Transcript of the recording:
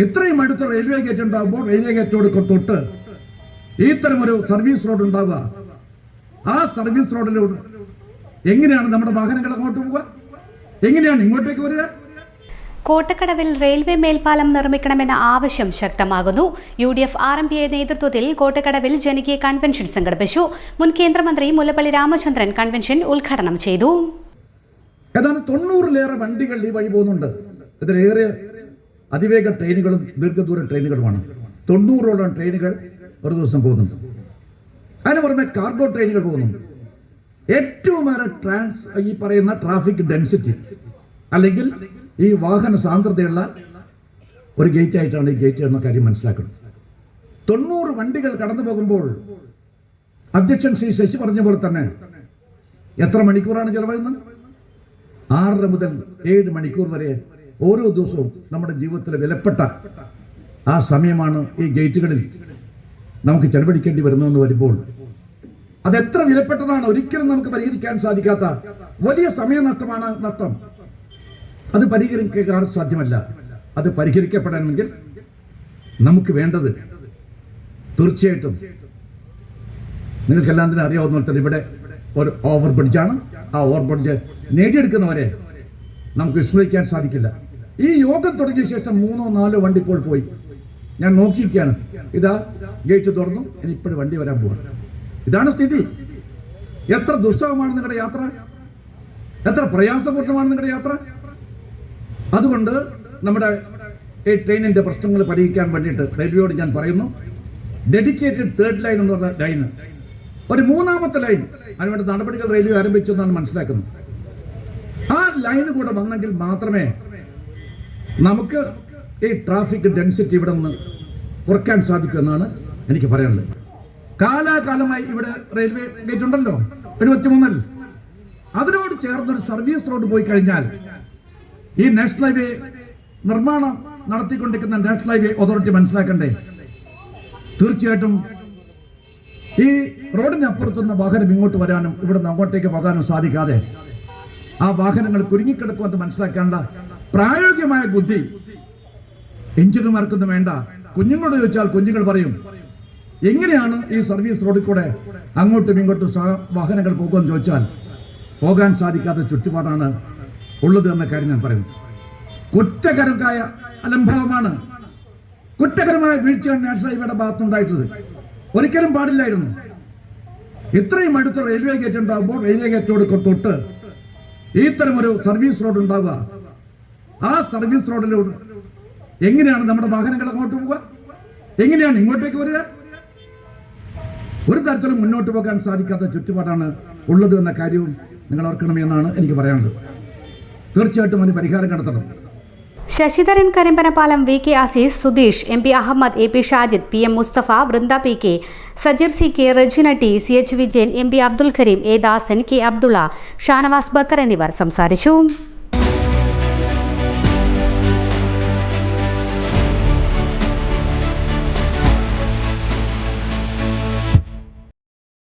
ഇത്രയും അടുത്ത railway gate ഉണ്ടാകുമ്പോൾ റെയിൽവേ ഗേറ്റോട് തൊട്ട് ഇത്തരം ഒരു സർവീസ് റോഡ് ഉണ്ടാവുക. ആ സർവീസ് റോഡിലൂടെ എങ്ങനെയാണ് നമ്മുടെ വാഹനങ്ങൾ അങ്ങോട്ട് പോവുക? എങ്ങനെയാണ് ഇങ്ങോട്ടേക്ക് വരിക? കോട്ടക്കടവിൽ റെയിൽവേ മേൽപ്പാലം നിർമ്മിക്കണമെന്ന ആവശ്യം ശക്തമാകുന്നു. U D F R M പിയുടെ നേതൃത്വത്തിൽ കോട്ടക്കടവിൽ ജനകീയ കൺവെൻഷൻ സംഘടിപ്പിച്ചു. മുൻ കേന്ദ്രമന്ത്രി മുല്ലപ്പള്ളി രാമചന്ദ്രൻ കൺവെൻഷൻ ഉദ്ഘാടനം ചെയ്തു. ഏതാണ്ട് തൊണ്ണൂറിലേറെ വണ്ടികൾ ഈ വഴി പോകുന്നുണ്ട്. ഇതിലേറെ അതിവേഗ ട്രെയിനുകളും ദീർഘദൂര ട്രെയിനുകളുമാണ്. തൊണ്ണൂറോളം ട്രെയിനുകൾ ഒരു ദിവസം പോകുന്നുണ്ട്. അതിന് പുറമെ കാർഗോ ട്രെയിനുകൾ പോകുന്നുണ്ട് ഏറ്റവും ഏറെ ട്രാൻസ് ഈ പറയുന്ന ട്രാഫിക് ഡെൻസിറ്റി അല്ലെങ്കിൽ ഈ വാഹന സാന്ദ്രതയുള്ള ഒരു ഗേറ്റ് ആയിട്ടാണ് ഈ ഗേറ്റ് എന്ന കാര്യം മനസ്സിലാക്കുന്നത്. തൊണ്ണൂറ് വണ്ടികൾ കടന്നു പോകുമ്പോൾ അധ്യക്ഷൻ ശ്രീ ശശി പറഞ്ഞ പോലെ തന്നെ എത്ര മണിക്കൂറാണ് ചിലവഴുന്നത് ആറര മുതൽ ഏഴ് മണിക്കൂർ വരെ ഓരോ ദിവസവും നമ്മുടെ ജീവിതത്തിലെ വിലപ്പെട്ട ആ സമയമാണ് ഈ ഗേറ്റുകളിൽ നമുക്ക് ചെലവഴിക്കേണ്ടി വരുന്നതെന്ന് വരുമ്പോൾ. അത് എത്ര വിലപ്പെട്ടതാണ് ഒരിക്കലും നമുക്ക് പരിഹരിക്കാൻ സാധിക്കാത്ത വലിയ സമയനഷ്ടമാണ് നഷ്ടം. അത് പരിഹരിക്കാൻ സാധ്യമല്ല. അത് പരിഹരിക്കപ്പെടണമെങ്കിൽ നമുക്ക് വേണ്ടത് തീർച്ചയായിട്ടും നിങ്ങൾക്കെല്ലാം തന്നെ അറിയാവുന്ന തന്നെ ഇവിടെ ഒരു ഓവർ ബ്രിഡ്ജാണ് ആ ഓവർ ബ്രിഡ്ജ് നേടിയെടുക്കുന്നവരെ നമുക്ക് വിസ്മരിക്കാൻ സാധിക്കില്ല. ഈ യോഗം തുടങ്ങിയ ശേഷം മൂന്നോ നാലോ വണ്ടി ഇപ്പോൾ പോയി. ഞാൻ നോക്കിയിരിക്കുകയാണ്. ഇതാ ഗേറ്റ് തുറന്നു. ഇനി ഇപ്പോഴും വണ്ടി വരാൻ പോവാണ്. ഇതാണ് സ്ഥിതി. എത്ര ദുസ്സഹമാണ് നിങ്ങളുടെ യാത്ര? എത്ര പ്രയാസപൂർണമാണ് നിങ്ങളുടെ യാത്ര? അതുകൊണ്ട് നമ്മുടെ ഈ ട്രെയിനിന്റെ പ്രശ്നങ്ങൾ പരിഹരിക്കാൻ വേണ്ടിയിട്ട് റെയിൽവേയോട് ഞാൻ പറയുന്നു. ഡെഡിക്കേറ്റഡ് തേർഡ് ലൈൻ എന്ന് പറഞ്ഞ ലൈന്. ഒരു മൂന്നാമത്തെ ലൈൻ. അതിനുവേണ്ട നടപടികൾ റെയിൽവേ ആരംഭിച്ചു എന്നാണ് മനസ്സിലാക്കുന്നത്. ആ ലൈന് കൂടെ വന്നെങ്കിൽ മാത്രമേ നമുക്ക് ഈ ട്രാഫിക് ഡെൻസിറ്റി ഇവിടെ നിന്ന് കുറയ്ക്കാൻ സാധിക്കൂ എന്നാണ് എനിക്ക് പറയാനുള്ളത്. കാലാകാലമായി ഇവിടെ റെയിൽവേ ഗേറ്റ് ഉണ്ടല്ലോ എഴുപത്തി മൂന്നിൽ അതിനോട് ചേർന്നൊരു സർവീസ് റോഡ് പോയി കഴിഞ്ഞാൽ ഈ നാഷണൽ ഹൈവേ നിർമ്മാണം നടത്തിക്കൊണ്ടിരിക്കുന്ന നാഷണൽ ഹൈവേ അതോറിറ്റി മനസ്സിലാക്കണ്ടേ? തീർച്ചയായിട്ടും ഈ റോഡിനപ്പുറത്തുനിന്ന് വാഹനം ഇങ്ങോട്ട് വരാനും ഇവിടുന്ന് അങ്ങോട്ടേക്ക് പോകാനും സാധിക്കാതെ ആ വാഹനങ്ങൾ കുരുങ്ങിക്കിടക്കുമെന്ന് മനസ്സിലാക്കാനുള്ള പ്രായോഗികമായ ബുദ്ധി. എഞ്ചിനീയർമാർക്കൊന്നും വേണ്ട. കുഞ്ഞുങ്ങളോട് ചോദിച്ചാൽ കുഞ്ഞുങ്ങൾ പറയും എങ്ങനെയാണ് ഈ സർവീസ് റോഡിൽ കൂടെ അങ്ങോട്ടും ഇങ്ങോട്ടും വാഹനങ്ങൾ പോകുമെന്ന് ചോദിച്ചാൽ പോകാൻ സാധിക്കാത്ത ചുറ്റുപാടാണ് ഉള്ളത് എന്ന കാര്യം ഞാൻ പറയുന്നു കുറ്റകരമായ അലംഭാവമാണ്. കുറ്റകരമായ വീഴ്ചയാണ് നാഷണൽ ഹൈവേയുടെ ഭാഗത്തുണ്ടായിട്ടുള്ളത്. ഒരിക്കലും പാടില്ലായിരുന്നു. ഇത്രയും അടുത്ത റെയിൽവേ ഗേറ്റ് ഉണ്ടാകുമ്പോൾ റെയിൽവേ ഗേറ്റോട് തൊട്ട് ഇത്തരം ഒരു സർവീസ് റോഡ് ഉണ്ടാവുക ആ സർവീസ് റോഡിലൂടെ എങ്ങനെയാണ് നമ്മുടെ വാഹനങ്ങൾ അങ്ങോട്ട് പോവുക? എങ്ങനെയാണ് ഇങ്ങോട്ടേക്ക് വരിക? ഒരു തരത്തിലും മുന്നോട്ട് പോകാൻ സാധിക്കാത്ത ചുറ്റുപാടാണ് ഉള്ളത് എന്ന കാര്യവും നിങ്ങൾ ഓർക്കണമെന്നാണ് എനിക്ക് പറയാനുള്ളത്. തീർച്ചയായിട്ടും അതിന് പരിഹാരം കണ്ടെത്തണം. Sasidharan Karimbanapalam V K Azeez Sudheesh M P Ahammed A P Shajid P M Musthafa Vrinda P K Sajir C K Rejina T C H Vijayan M P Abdul Kareem A Dasan K Abdulla Shanavas Bakker എന്നിവർ സംസാരിച്ചു.